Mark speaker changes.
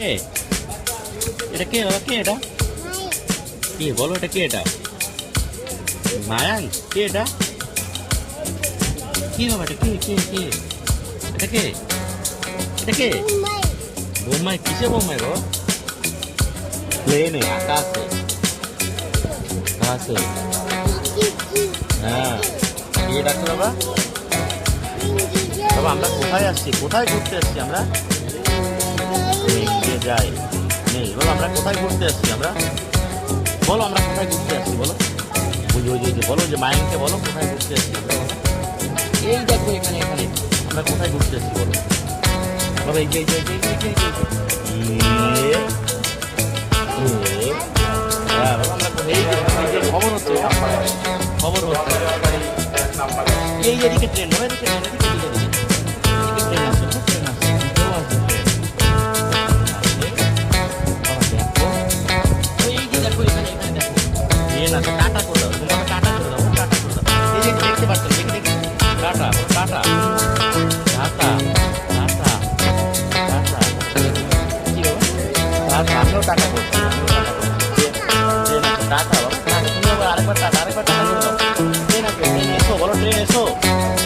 Speaker 1: কে? এটা কে বাবা? কে এটা? কে, বলো এটা কে এটা? মায়াং কে এটা? কে বাবা এটা? কে কে কে? এটা কে? এটা কে? বোম্বাই কিসে বোম্বাই গো প্লেনে আকাশে আকাশে হ্যাঁ। কে ডাকছে বাবা? বাবা, আমরা কোথায় আসছি? কোথায় ঘুরতে আসছি আমরা? যাই। নেই বলো আমরা কোথায় ঘুরতে আসছি আমরা? বলো আমরা কোথায় ঘুরতে আসছি বলো। ওই ওই যে- ওই বলো যে মায়াঙ্কে বলো কোথায় ঘুরতে আসছি আমরা। এই দেখো এখানে এখানে। আমরা কোথায় ঘুরতে আসছি বলো? বাবা এই যে এই যে এই যে এই যে, খবর হচ্ছে। খবর হচ্ছে। এই এদিকে ট্রেন এদিকে ট্রেন এদিকে তুমি আবার আরেকবার টাটা আরেকবার টাটা করে দাও ট্রেন আছে ট্রেন এসো বলো ট্রেন এসো তোমার ট্রেনকে বলো এসো